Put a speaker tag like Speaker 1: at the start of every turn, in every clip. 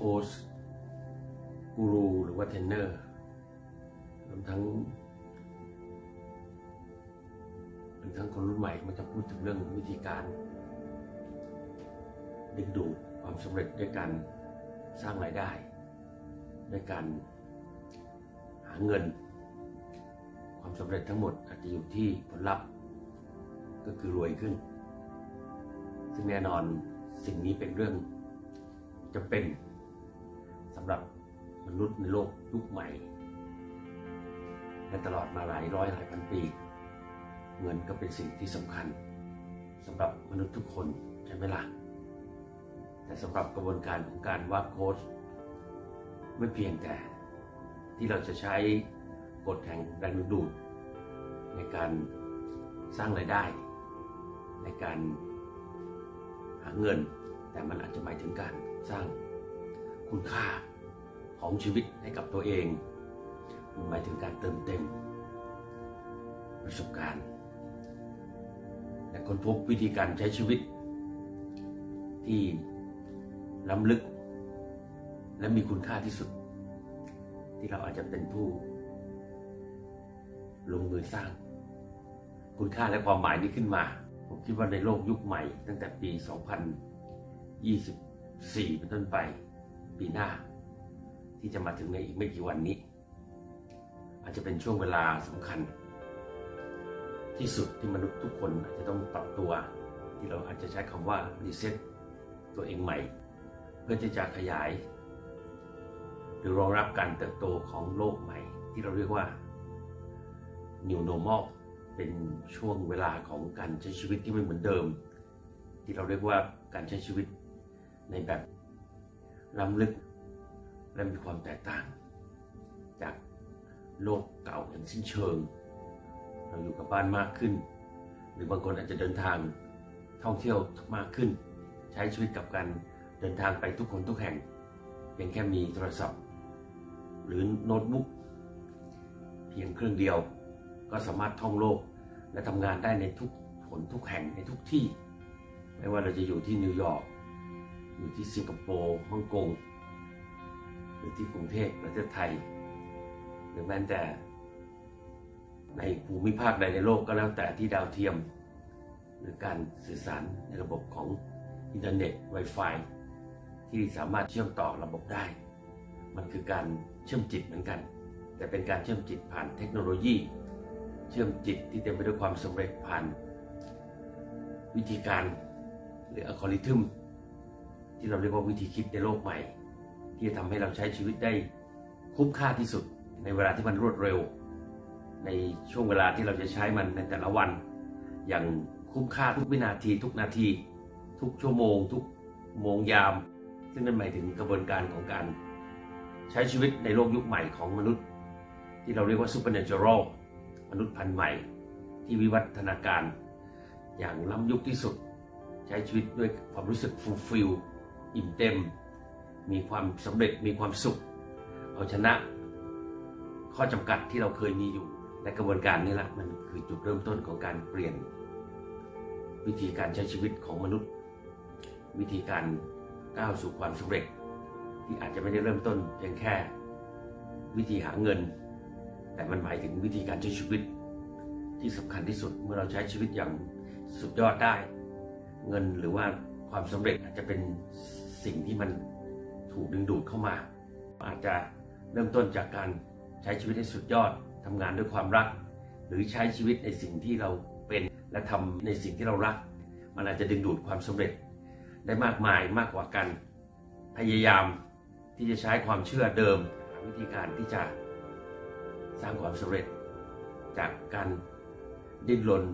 Speaker 1: ค้ชกูรูหรือว่าเทรนเนอร์รวมทั้งรวมทั้งคนรุ่นใหม่มันจะพูดถึงเรื่องวิธีการ ดึงดูดความสำเร็จด้วยการสร้างรายได้ด้วยการหาเงิน ความสำเร็จทั้งหมดอาจจะอยู่ที่ผลลัพธ์ก็คือรวยขึ้น ซึ่งแน่นอนสิ่งนี้เป็นเรื่องจำเป็น สำหรับมนุษย์ในโลกยุคใหม่และตลอดมาหลายร้อยหลายพันปี เงินก็เป็นสิ่งที่สำคัญสำหรับมนุษย์ทุกคนใช่ไหมล่ะ แต่สำหรับกระบวนการของการวาดโค้ดไม่เพียงแต่ที่เราจะใช้กฎแห่งแรงดึงดูด ในการสร้างรายได้ ในการหาเงิน แต่มันอาจจะหมายถึงการสร้าง คุณค่าของชีวิตให้กับตัวเองมันหมายถึงการเติมเต็ม ประสบการณ์ และค้นพบวิธีการใช้ชีวิต ที่ล้ำลึก และมีคุณค่าที่สุด ที่เราอาจจะเป็นผู้ ลงมือสร้าง คุณค่าและความหมายนี้ขึ้นมา ผมคิดว่าในโลกยุคใหม่ ตั้งแต่ปี 2024 เป็นต้นไป ปีหน้า ที่จะมาถึงในอีกไม่กี่วันนี้ อาจจะเป็นช่วงเวลาสำคัญ ที่สุดที่มนุษย์ทุกคนอาจจะต้องปรับตัว ที่เราอาจจะใช้คำว่ารีเซ็ตตัวเองใหม่ เพื่อที่จะขยาย หรือรองรับการเติบโตของโลกใหม่ ที่เราเรียกว่า New Normal เป็นช่วงเวลาของการใช้ชีวิตที่ไม่เหมือนเดิม ที่เราเรียกว่าการใช้ชีวิตในแบบ ล้ำลึก และมีความแตกต่าง จากโลกเก่าอย่างสิ้นเชิง เราอยู่กับบ้านมากขึ้น หรือบางคนอาจจะเดินทางท่องเที่ยวมากขึ้น ใช้ชีวิตกับการเดินทางไปทุกคนทุกแห่งเพียงแค่มีโทรศัพท์ หรือโน้ตบุ๊กเพียงเครื่องเดียวก็สามารถท่องโลกและทำงานได้ในทุกผลทุกแห่งในทุกที่ ไม่ว่าเราจะอยู่ที่นิวยอร์ก อยู่ที่สิงคโปร์ฮ่องกงหรือที่กรุงเทพประเทศไทย หรือแม้แต่ในภูมิภาคใดในโลกก็แล้วแต่ที่ดาวเทียม หรือการสื่อสารในระบบของอินเทอร์เน็ต Wi-Fi ที่สามารถเชื่อมต่อระบบได้ มันคือการเชื่อมจิตเหมือนกัน แต่เป็นการเชื่อมจิตผ่านเทคโนโลยี เชื่อมจิตที่เต็มไปด้วยความสำเร็จผ่าน วิธีการหรืออัลกอริทึม ที่เราเรียกว่าวิธีคิดในโลกใหม่ ที่จะทำให้เราใช้ชีวิตได้คุ้มค่าที่สุด ในเวลาที่มันรวดเร็ว ในช่วงเวลาที่เราจะใช้มันในแต่ละวัน อย่างคุ้มค่าทุกวินาที ทุกนาที ทุกชั่วโมง ทุกโมงยาม ซึ่งนั่นหมายถึงกระบวนการของการ ใช้ชีวิตในโลกยุคใหม่ของมนุษย์ ที่เราเรียกว่า supernatural มนุษย์พันธุ์ใหม่ ที่วิวัฒนาการ อย่างล้ำยุคที่สุด ใช้ชีวิตด้วยความรู้สึก fulfill อิ่มเต็ม มีความสำเร็จมีความสุข เอาชนะ ข้อจำกัดที่เราเคยมีอยู่และกระบวนการนี้แหละมันคือจุดเริ่มต้นของการเปลี่ยน วิธีการใช้ชีวิตของมนุษย์ วิธีการก้าวสู่ความสำเร็จ ที่อาจจะไม่ได้เริ่มต้นเพียงแค่ วิธีหาเงิน แต่มันหมายถึงวิธีการใช้ชีวิต ที่สำคัญที่สุดเมื่อเราใช้ชีวิตอย่างสุดยอดได้ เงินหรือว่าความสำเร็จอาจจะเป็น สิ่งที่มันถูกดึงดูดเข้ามา อาจจะเริ่มต้นจากการใช้ชีวิตให้สุดยอดทำงานด้วยความรัก หรือใช้ชีวิตในสิ่งที่เราเป็นและทำในสิ่งที่เรารัก มันอาจจะดึงดูดความสำเร็จ ได้มากมายมากกว่ากัน พยายามที่จะใช้ความเชื่อเดิมหาวิธีการที่จะสร้างความสำเร็จ จากการดิ้นรน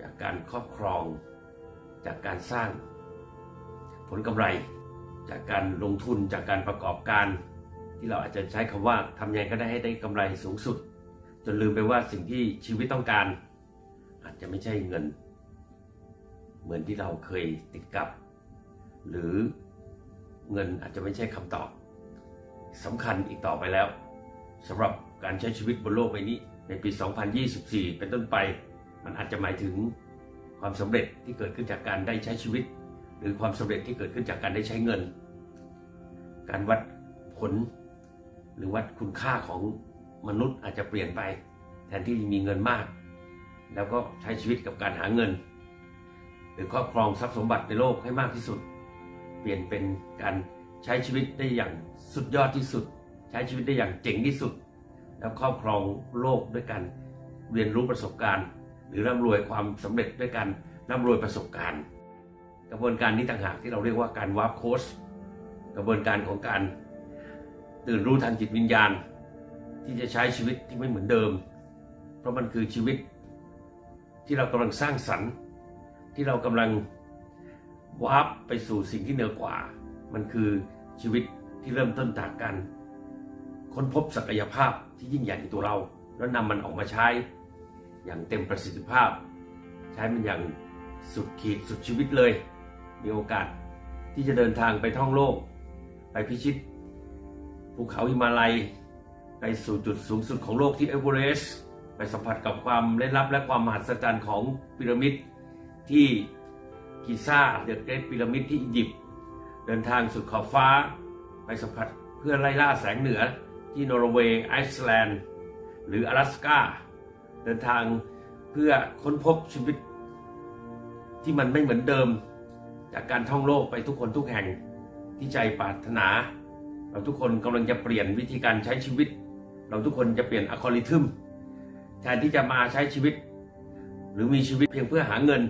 Speaker 1: จากการครอบครอง จากการสร้าง ผลกำไร จากการลงทุนจากการประกอบการ ที่เราอาจจะใช้คำว่าทำยังไงก็ได้ให้ได้กำไรสูงสุด จนลืมไปว่าสิ่งที่ชีวิตต้องการ อาจจะไม่ใช่เงิน เหมือนที่เราเคยติดกับ หรือเงินอาจจะไม่ใช่คำตอบสำคัญอีกต่อไปแล้วสำหรับการใช้ชีวิตบนโลกใบนี้ในปี 2024 เป็นต้นไป มันอาจจะหมายถึงความสำเร็จที่เกิดขึ้นจากการได้ใช้ชีวิต หรือความสำเร็จที่เกิดขึ้นจากการได้ใช้เงิน การวัดผล หรือวัดคุณค่าของมนุษย์อาจจะเปลี่ยนไป แทนที่มีเงินมาก แล้วก็ใช้ชีวิตกับการหาเงิน หรือครอบครองทรัพย์สมบัติในโลกให้มากที่สุด เปลี่ยนเป็นการใช้ชีวิตได้อย่างสุดยอดที่สุด ใช้ชีวิตได้อย่างเจ๋งที่สุด แล้วครอบครองโลกด้วยการเรียนรู้ประสบการณ์ หรือร่ำรวยความสำเร็จด้วยการร่ำรวยประสบการณ์ กระบวนการนี้ต่างหากที่เราเรียกว่าการวาร์ปโค้ชกระบวนการของการตื่นรู้ทางจิตวิญญาณ ที่จะใช้ชีวิตที่ไม่เหมือนเดิม เพราะมันคือชีวิตที่เรากำลังสร้างสรรค์ ที่เรากำลังวาร์ปไปสู่สิ่งที่เหนือกว่า มันคือชีวิตที่เริ่มต้นจากการค้นพบศักยภาพที่ยิ่งใหญ่ในตัวเรา แล้วนำมันออกมาใช้อย่างเต็มประสิทธิภาพ ใช้มันอย่างสุดขีดสุดชีวิตเลย มีโอกาสที่จะเดินทางไปท่องโลก ไปพิชิตภูเขาหิมาลัย ไปสู่จุดสูงสุดของโลกที่เอเวอเรสต์ไปสัมผัสกับความเล่นลับและความมหัศจรรย์ของพีระมิดที่กิซ่าเดอะเกรทพีระมิดที่อียิปต์เดินทางสุดขอบฟ้า ไปสัมผัสเพื่อไล่ล่าแสงเหนือที่นอร์เวย์ไอซ์แลนด์หรือ阿拉สกาเดินทางเพื่อค้นพบชีวิตที่มันไม่เหมือนเดิม จากการท่องโลกไปทุกคนทุกแห่งที่ใจปรารถนา เราทุกคนกำลังจะเปลี่ยนวิธีการใช้ชีวิต เราทุกคนจะเปลี่ยนอัลกอริทึมแทนที่จะมาใช้ชีวิต หรือมีชีวิตเพียงเพื่อหาเงิน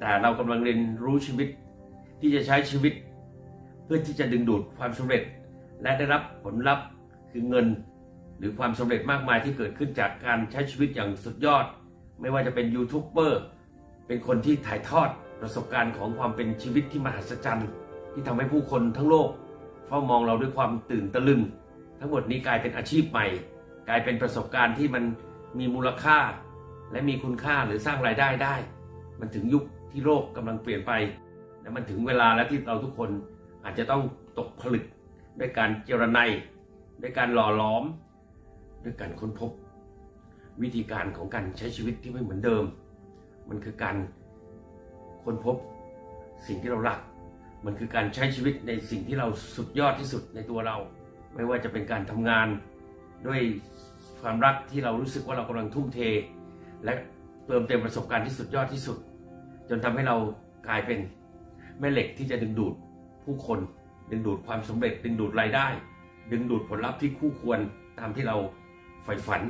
Speaker 1: แต่เรากำลังเรียนรู้ชีวิต ที่จะใช้ชีวิต เพื่อที่จะดึงดูดความสำเร็จ และได้รับผลลัพธ์คือเงิน หรือความสำเร็จมากมายที่เกิดขึ้นจากการใช้ชีวิตอย่างสุดยอด ไม่ว่าจะเป็นยูทูบเบอร์เป็นคนที่ถ่ายทอด ประสบการณ์ของความเป็นชีวิตที่มหัศจรรย์ ที่ทำให้ผู้คนทั้งโลกเฝ้ามองเราด้วยความตื่นตะลึง ทั้งหมดนี้กลายเป็นอาชีพใหม่ กลายเป็นประสบการณ์ที่มันมีมูลค่า และมีคุณค่าหรือสร้างรายได้ได้ มันถึงยุคที่โลกกำลังเปลี่ยนไป และมันถึงเวลาแล้วที่เราทุกคนอาจจะต้องตกผลึกด้วยการเจรไนด้วยการหล่อหลอม ด้วยการค้นพบ วิธีการของการใช้ชีวิตที่ไม่เหมือนเดิม มันคือการ ค้นพบสิ่งที่เรารัก มันคือการใช้ชีวิตในสิ่งที่เราสุดยอดที่สุดในตัวเรา ไม่ว่าจะเป็นการทำงานด้วยความรักที่เรารู้สึกว่าเรากำลังทุ่มเท และเติมเต็มประสบการณ์ที่สุดยอดที่สุด จนทำให้เรากลายเป็นแม่เหล็กที่จะดึงดูดผู้คน ดึงดูดความสำเร็จ ดึงดูดรายได้ ดึงดูดผลลัพธ์ที่คู่ควรตามที่เราใฝ่ฝัน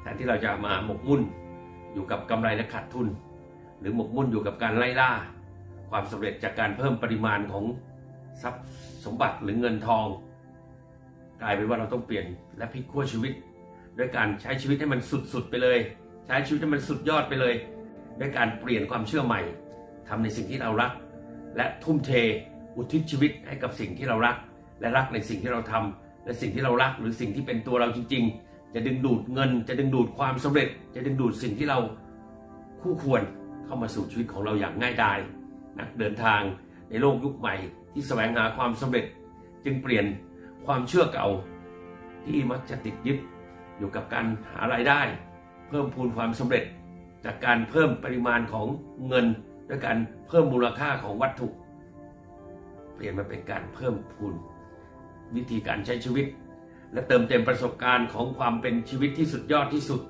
Speaker 1: แทนที่เราจะมาหมกมุ่นอยู่กับกำไรและขาดทุน หรือหมกมุ่นอยู่กับการไล่ล่า ความสำเร็จจากการเพิ่มปริมาณของทรัพย์สมบัติหรือเงินทอง กลายเป็นว่าเราต้องเปลี่ยนและพลิกขั้วชีวิต ด้วยการใช้ชีวิตให้มันสุดๆไปเลย ใช้ชีวิตให้มันสุดยอดไปเลย ด้วยการเปลี่ยนความเชื่อใหม่ทำในสิ่งที่เรารัก และทุ่มเทอุทิศชีวิตให้กับสิ่งที่เรารัก และรักในสิ่งที่เราทำและสิ่งที่เรารักหรือสิ่งที่เป็นตัวเราจริง ๆ จะดึงดูดเงิน จะดึงดูดความสำเร็จ จะดึงดูดสิ่งที่เราคู่ควร เข้ามาสู่ชีวิตของเราอย่างง่ายดายนักเดินทางในโลกยุคใหม่ที่แสวงหาความสำเร็จจึงเปลี่ยนความเชื่อเก่า ที่มักจะติดยึดอยู่กับการหารายได้ เพิ่มพูนความสำเร็จ จากการเพิ่มปริมาณของเงินด้วยการเพิ่มมูลค่าของวัตถุ เปลี่ยนมาเป็นการเพิ่มพูนวิธีการใช้ชีวิต และเติมเต็มประสบการณ์ของความเป็นชีวิตที่สุดยอดที่สุด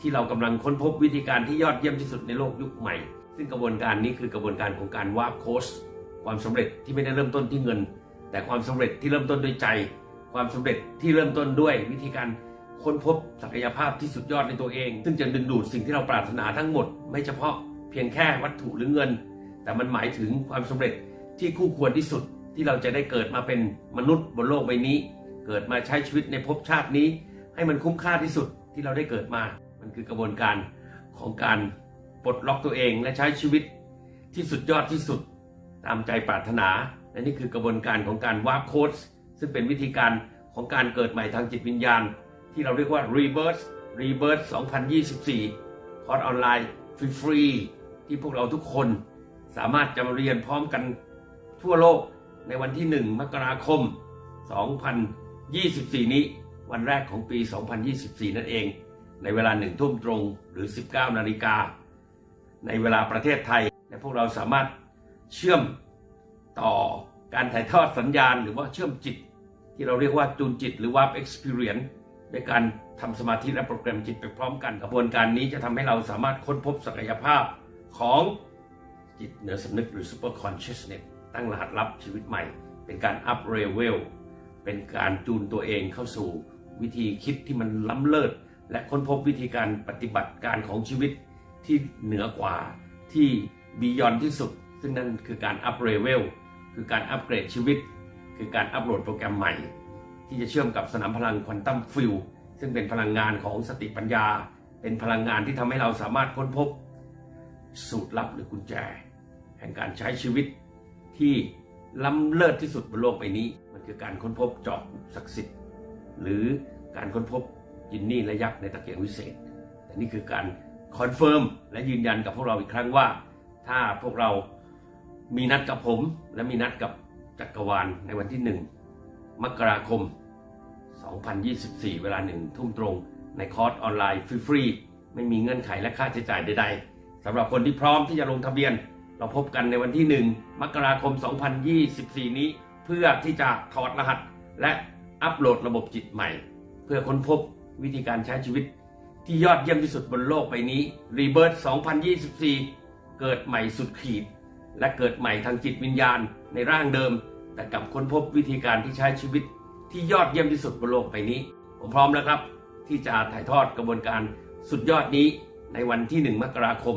Speaker 1: ที่เรากำลังค้นพบวิธีการที่ยอดเยี่ยมที่สุดในโลกยุคใหม่ ซึ่งกระบวนการนี้คือกระบวนการของการวาร์ปโค้ชความสำเร็จที่ไม่ได้เริ่มต้นที่เงิน แต่ความสำเร็จที่เริ่มต้นด้วยใจ ความสำเร็จที่เริ่มต้นด้วยวิธีการค้นพบศักยภาพที่สุดยอดในตัวเอง ซึ่งจะดึงดูดสิ่งที่เราปรารถนาทั้งหมด ไม่เฉพาะเพียงแค่วัตถุหรือเงิน แต่มันหมายถึงความสำเร็จที่คู่ควรที่สุดที่เราจะได้เกิดมาเป็นมนุษย์บนโลกใบนี้ เกิดมาใช้ชีวิตในภพชาตินี้ ให้มันคุ้มค่าที่สุดที่เราได้เกิดมา มันคือกระบวนการของการปลดล็อกตัวเองและใช้ชีวิตที่สุดยอดที่สุดตามใจปรารถนา และนี่คือกระบวนการของการวาร์ปโค้ดซึ่งเป็นวิธีการของการเกิดใหม่ทางจิตวิญญาณ ที่เราเรียกว่า Rebirth Rebirth 2024 คอร์สออนไลน์ฟรีๆที่พวกเราทุกคนสามารถจะมาเรียนพร้อมกันทั่วโลกในวันที่ 1 มกราคม 2024 นี้ วันแรกของปี 2024 นั่นเอง ในเวลาหนึ่งทุ่มตรงหรือ 19 นาฬิกา ในเวลาประเทศไทย และพวกเราสามารถเชื่อมต่อการถ่ายทอดสัญญาณ หรือว่าเชื่อมจิต ที่เราเรียกว่าจูนจิต หรือว่า experience ด้วยการทำสมาธิและโปรแกรมจิตไปพร้อมกันกระบวนการนี้จะทำให้เราสามารถค้นพบศักยภาพของจิตเหนือสำนึกหรือ super consciousness ตั้งรหัสลับชีวิตใหม่ เป็นการ up level เป็นการจูนตัวเองเข้าสู่วิธีคิดที่มันล้ำเลิศ และค้นพบวิธีการปฏิบัติการของชีวิตที่เหนือกว่าที่บียอนที่สุด ซึ่งนั่นคือการ up level คือการอัปเกรดชีวิต คือการอัปโหลดโปรแกรมใหม่ ที่จะเชื่อมกับสนามพลังควอนตัมฟิลซึ่งเป็นพลังงานของสติปัญญา เป็นพลังงานที่ทำให้เราสามารถค้นพบ สูตรลับหรือกุญแจ แห่งการใช้ชีวิตที่ล้ำเลิศที่สุดบนโลกใบนี้ มันคือการค้นพบจอกศักดิ์สิทธิ์ หรือการค้นพบ ยินนี่และยักษ์ในตะเกียงวิเศษ แต่นี่คือการคอนเฟิร์มและยืนยันกับพวกเราอีกครั้งว่า ถ้าพวกเรามีนัดกับผมและมีนัดกับจักรวาลในวันที่หนึ่งมกราคม 2024 เวลาหนึ่งทุ่มตรงในคอร์สออนไลน์ฟรีๆไม่มีเงื่อนไขและค่าใช้จ่ายใดๆสำหรับคนที่พร้อมที่จะลงทะเบียน เราพบกันในวันที่ 1 มกราคม 2024 นี้ เพื่อที่จะถอดรหัส และอัปโหลดระบบจิตใหม่ เพื่อค้นพบ วิธีการใช้ชีวิตที่ยอดเยี่ยมที่สุดบนโลกใบนี้ Rebirth 2024 เกิดใหม่สุดขีด และเกิดใหม่ทางจิตวิญญาณในร่างเดิม แต่กลับค้นพบวิธีการที่ใช้ชีวิตที่ยอดเยี่ยมที่สุดบนโลกใบนี้ ผมพร้อมแล้วครับ ที่จะถ่ายทอดกระบวนการสุดยอดนี้ในวันที่ 1 มกราคม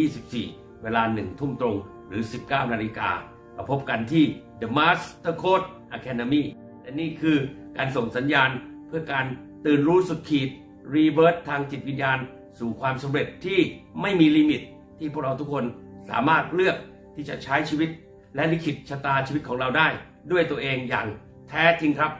Speaker 1: 2024 เวลา 1 ทุ่มตรงหรือ 19 นาฬิกามาพบกันที่ The Master Code Academy และนี่คือการส่งสัญญาณเพื่อการ ตื่นรู้สุดขีดรีเวิร์สทางจิตวิญญาณ สู่ความสำเร็จที่ไม่มีลิมิต ที่พวกเราทุกคนสามารถเลือกที่จะใช้ชีวิต และลิขิตชะตาชีวิตของเราได้ ด้วยตัวเองอย่างแท้จริงครับ